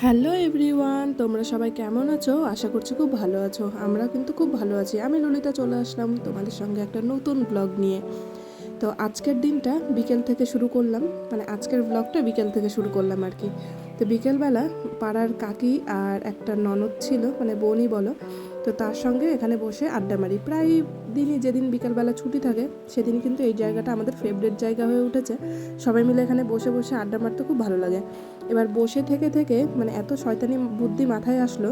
Hello everyone, তোমরা সবাই কেমন আছো? আশা করছি খুব ভালো আছো। আমরা কিন্তু খুব ভালো আছি। আমি ললিতা চলে আসলাম তোমাদের সঙ্গে একটা নতুন ব্লগ নিয়ে। তো আজকের দিনটা বিকেল থেকে শুরু করলাম মানে আজকের ব্লগটা বিকেল থেকে শুরু করলাম আর কি। তো বিকেলবেলা পাড়ার কাকি আর একটা ননদ ছিল মানে বোনই বলো তো তার সঙ্গে এখানে বসে আড্ডা মারি। প্রায় দিনই যেদিন বিকালবেলা ছুটি থাকে সেদিন কিন্তু এই জায়গাটা আমাদের ফেভারিট জায়গা হয়ে উঠেছে। সবাই মিলে এখানে বসে বসে আড্ডা মারতে খুব ভালো লাগে। এবার বসে থেকে থেকে মানে এত শয়তানি বুদ্ধি মাথায় আসলো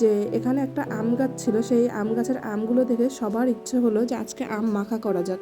যে এখানে একটা আম গাছ ছিল, সেই আম গাছের আমগুলো দেখে সবার ইচ্ছে হলো যে আজকে আম মাখা করা যাক।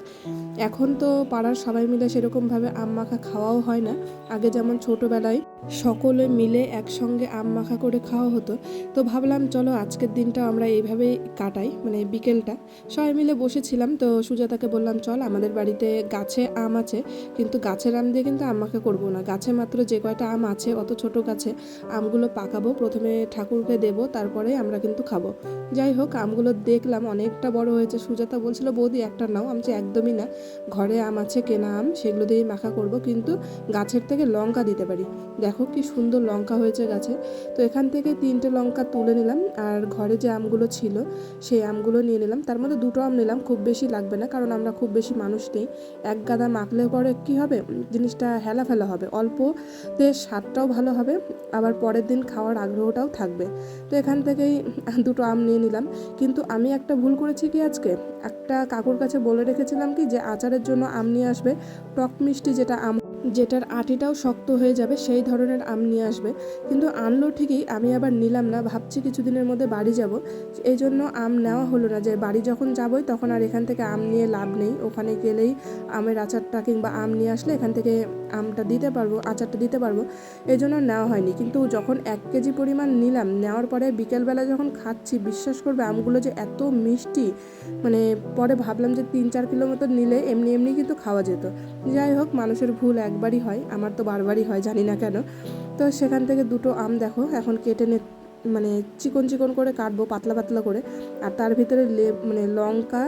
এখন তো পাড়ার সবাই মিলে সেরকমভাবে আম মাখা খাওয়াও হয় না। আগে যেমন ছোটোবেলায় সকলে মিলে একসঙ্গে আম মাখা করে খাওয়া হতো, তো ভাবলাম চলো আজকের দিনটা আমরা এইভাবেই কাটাই মানে বিকেলটা। সবাই মিলে বসেছিলাম, তো সুজাতাকে বললাম, চল, আমাদের বাড়িতে গাছে আম আছে, কিন্তু গাছের আম দিয়ে কিন্তু আম মাখা করব না। গাছে মাত্র যে কয়টা আম আছে, অত ছোট গাছে, আমগুলো পাকাবো। প্রথমে ঠাকুরকে দেবো তারপরে আমরা কিন্তু খাব। যাই হোক, আমগুলো দেখলাম অনেকটা বড় হয়েছে। সুজাতা বলছিল, বৌদি, একটা নাও, আমি একদমই না। ঘরে আম আছে, কেনা আম, সেগুলো দিয়ে মাখা করব, কিন্তু গাছের থেকে লঙ্কা দিতে পারি। দেখো কি সুন্দর লঙ্কা হয়েছে গাছে। তো এখান থেকে তিনটে লঙ্কা তুলে নিলাম, আর ঘরে যে আমগুলো ছিল, সেই আমগুলো নিয়ে নিলাম। তার মধ্যে দুটো আম নিলাম, খুব বেশি লাগবে না, কারণ আমরা খুব বেশি মানুষ নেই। এক গাদা মাখলে পরে কি হবে? জিনিসটা হেলা ফেলা হবে। অল্পতে স্বাদটাও ভালো হবে, আবার পরের দিন খাওয়ার আগ্রহটাও থাকবে। তো এখান থেকেই দুটো আম নিয়ে নিলাম। কিন্তু আমি একটা ভুল করেছি কি আজকে? একটা কাকুর কাছে বলে রেখেছিলাম কি যে আচারের জন্য আম নিয়ে আসবে। টক মিষ্টি যেটা আম যেটার আটিটাও শক্ত হয়ে যাবে, সেই ধরনের আম নিয়ে আসবে। কিন্তু আনলো ঠিকই, আমি আবার নিলাম না, ভাবছি কিছুদিনের মধ্যে বাড়ি যাব। এই জন্য আম নেওয়া হলো না যে, বাড়ি যখন যাবই তখন আর এখান থেকে আম নিয়ে লাভ নেই। ওখানে গেলেই আমের আচারটা কিংবা আম নিয়ে আসলে এখান থেকে আমটা দিতে পারব, আচারটা দিতে পারব। এই জন্য নেওয়া হয়নি। কিন্তু যখন এক কেজি পরিমাণ নিলাম, নেওয়ার পরে বিকেলবেলা যখন খাচ্ছি, বিশ্বাস করবে আমগুলো যে এত মিষ্টি। মানে পরে ভাবলাম যে তিন চার কিলো মতো নিলে এমনি এমনি কিন্তু খাওয়া যেত। যাই হোক, মানুষের ভুল একবারই হয়, আমার তো বারবারই হয়, জানি না কেন। তো সেখান থেকে দুটো আম দেখো, এখন কেটে নে মানে চিকন চিকন করে কাটবো, পাতলা পাতলা করে। আর তার ভিতরে লে মানে লঙ্কা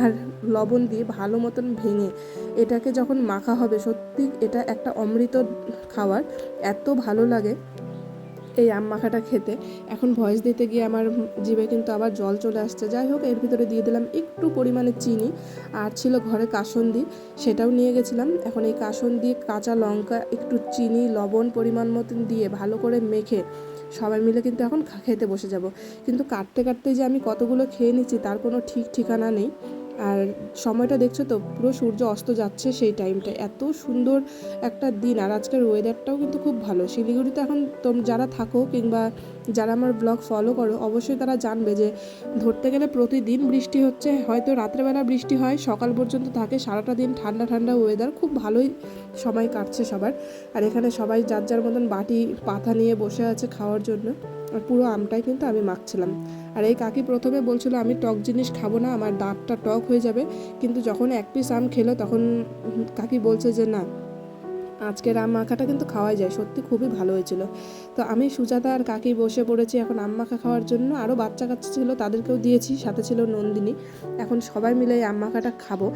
আর লবণ দিয়ে ভালো মতন ভেঙে এটাকে যখন মাখা হবে, সত্যি এটা একটা অমৃত খাবার, এত ভালো লাগে। এই আম মাখাটা খেতে। এখন ভয়েস দিতে গিয়ে আমার জিভে কিন্তু আবার জল চলে আসছে। যাই হোক, এর ভিতরে দিয়ে দিলাম একটু পরিমাণে চিনি আর ছিল ঘরে কাসন্দি, সেটাও নিয়ে গেছিলাম। এখন এই কাসন্দি, কাঁচা লঙ্কা, একটু চিনি, লবণ পরিমাণ মতন দিয়ে ভালো করে মেখে সবাই মিলে কিন্তু এখন খেতে বসে যাব। কিন্তু কাটতে কাটতে যে আমি কতগুলো খেয়ে নিচ্ছি, তার কোনো ঠিক ঠিকানা নেই। আর সময়টা দেখছ তো, পুরো সূর্য অস্ত যাচ্ছে সেই টাইমটা এত সুন্দর একটা দিন। আর আজকের ওয়েদারটাও কিন্তু খুব ভালো। শিলিগুড়িতে এখন তোম যারা থাকো কিংবা যারা আমার ব্লগ ফলো করো, অবশ্যই তারা জানবে যে ধরতে গেলে প্রতিদিন বৃষ্টি হচ্ছে, হয়তো রাত্রেবেলা বৃষ্টি হয়, সকাল পর্যন্ত থাকে, সারাটা দিন ঠান্ডা ঠান্ডা ওয়েদার খুব ভালোই সময় কাটছে সবার। আর এখানে সবাই যার যার মতন বাটি, পাতা নিয়ে বসে আছে খাওয়ার জন্য, আর পুরো আমটাই কিন্তু আমি মাখছিলাম। আর এই কাকি প্রথমে বলছিল, আমি টক জিনিস খাব না, আমার দাঁতটা টক হয়ে যাবে। কিন্তু যখন এক পিস আম খেলো, তখন কাকি বলছে যে, না আজকের আম মাখাটা কিন্তু খাওয়াই যায়, সত্যি খুবই ভালো হয়েছিল। তো আমি সুজাতা আর কাকি বসে পড়েছি এখন আম মাখা খাওয়ার জন্য। আরও বাচ্চা কাচ্চা ছিল, তাদেরকেও দিয়েছি, সাথে ছিল নন্দিনী। এখন সবাই মিলে এই আম মাখাটা খাব।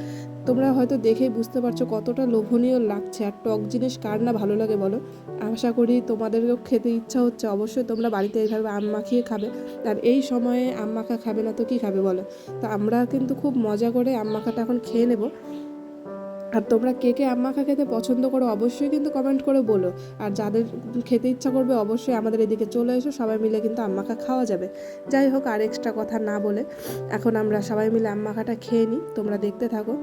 তোমরা হয়তো দেখেই বুঝতে পারছ কতটা লোভনীয় লাগছে। আর টক জিনিস কার না ভালো লাগে বলো? আশা করি তোমাদেরকেও খেতে ইচ্ছা হচ্ছে। অবশ্যই তোমরা বাড়িতে এইভাবে আম মাখিয়ে খাবে। আর এই সময়ে আম মাখা খাবে না তো কী খাবে বলো? তো আমরা কিন্তু খুব মজা করে আম মাখাটা এখন খেয়ে নেব। আর তোমরা কে কে আম্মাখা খেতে পছন্দ করো অবশ্যই কিন্তু কমেন্ট করে বলো। আর যাদের খেতে ইচ্ছা করবে অবশ্যই আমাদের এদিকে চলে এসো, সবাই মিলে কিন্তু আম্মাখা খাওয়া যাবে। যাই হোক, আর এক্সট্রা কথা না বলে এখন আমরা সবাই মিলে আম্মাখাটা খেয়ে নিই, তোমরা দেখতে থাকো।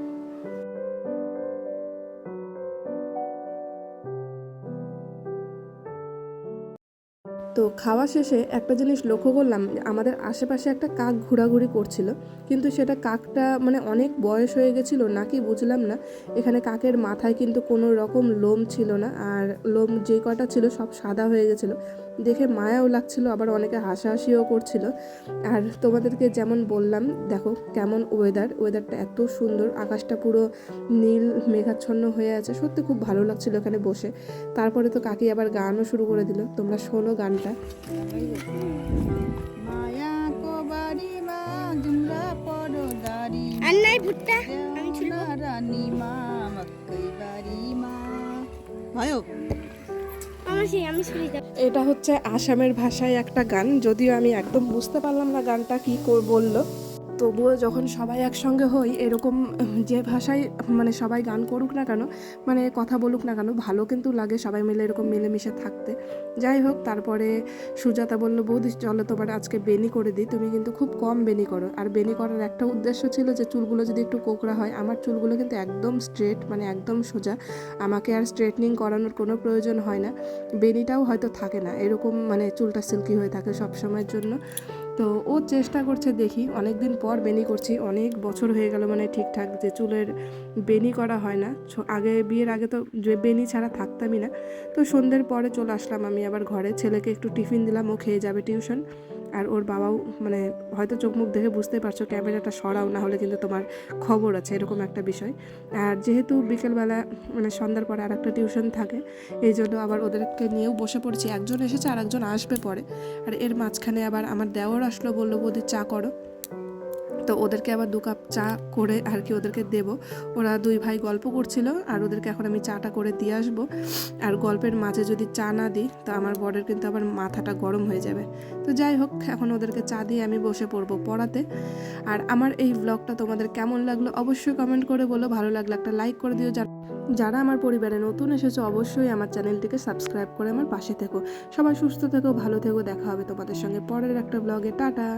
তো খাওয়া শেষে একটা জিনিস লক্ষ্য করলাম আমাদের আশেপাশে একটা কাক ঘোরাঘুরি করছিল, কিন্তু সেটা কাকটা মানে অনেক বয়স হয়ে গেছিল নাকি বুঝলাম না। এখানে কাকের মাথায় কিন্তু কোনো রকম লোম ছিল না, আর লোম যে কটা ছিল সব সাদা হয়ে গেছিল। দেখে মায়াও লাগছিল আবার অনেকে হাসাহাসিও করছিল। আর তোমাদেরকে যেমন বললাম দেখো কেমন ওয়েদার ওয়েদারটা এত সুন্দর আকাশটা পুরো নীল মেঘাচ্ছন্ন হয়ে আছে। সত্যি খুব ভালো লাগছিল এখানে বসে। তারপরে তো কাকি আবার গানও শুরু করে দিল। তোমরা শোনো গানটা। মায়া পড়ো এটা হচ্ছে আসামের ভাষায় একটা গান, যদিও আমি একদম বুঝতে পারলাম না গানটা কি, বলল। তবুও যখন সবাই একসঙ্গে হই, এরকম যে ভাষায় মানে সবাই গান করুক না কেন মানে কথা বলুক না কেন, ভালো কিন্তু লাগে সবাই মিলে এরকম মিলেমিশে থাকতে। যাই হোক, তারপরে সুজাতা বলল, বৌদি, চলো তোমার আজকে বেনি করে দিই। তুমি কিন্তু খুব কম বেনি করো। আর বেনি করার একটা উদ্দেশ্য ছিল যে, চুলগুলো যদি একটু কোকড়া হয়, আমার চুলগুলো কিন্তু একদম স্ট্রেট মানে একদম সোজা। আমাকে আর স্ট্রেটনিং করানোর কোনো প্রয়োজন হয় না। বেনিটাও হয়তো থাকে না। এরকম মানে চুলটা সিল্কি হয়ে থাকে সব সময়ের জন্য। তো ও চেষ্টা করছে দেখি অনেক দিন পর বেনি করছি, অনেক বছর হয়ে গেল মানে ঠিকঠাক যে চুলের বেনি করা হয় না আগে বিয়ের আগে তো যে বেনি ছাড়া থাকতামই না, তো সন্ধ্যের পরে চলে আসলাম আমি আবার ঘরে, ছেলেকে একটু টিফিন দিলাম, ও খেয়ে যাবে টিউশন আর ওর বাবাও মানে হয়তো চোখ মুখ দেখে বুঝতে পারছ ক্যামেরাটা সরাও না হলে কিন্তু তোমার খবর আছে, এরকম একটা বিষয়। আর যেহেতু বিকেলবেলা মানে সন্ধ্যার পরে আর একটা টিউশন থাকে, এই জন্য আবার ওদেরকে নিয়েও বসে পড়ছি। একজন এসেছে আর একজন আসবে পরে। আর এর মাঝখানে আবার আমার দেওয়ার আসলো, বলল, বৌদি চা করো। তো ওদেরকে আবার দু কাপ চা করে আর কি ওদেরকে দেব। ওরা দুই ভাই গল্প করছিল আর ওদেরকে এখন আমি চাটা করে দিয়ে আসব। আর গল্পের মাঝে যদি চা না দিই, তো আমার বরের কিন্তু আবার মাথাটা গরম হয়ে যাবে। তো যাই হোক, এখন ওদেরকে চা দিয়ে আমি বসে পড়ব পড়াতে। আর আমার এই ব্লগটা তোমাদের কেমন লাগল অবশ্যই কমেন্ট করে বলো। ভালো লাগল একটা লাইক করে দিও। যারা যারা আমার পরিবারে নতুন এসেছ, অবশ্যই আমার চ্যানেলটিকে সাবস্ক্রাইব করে আমার পাশে থেকো। সবাই সুস্থ থেকো, ভালো থেকো। দেখা হবে তোমাদের সঙ্গে পরের একটা ব্লগে টাটা!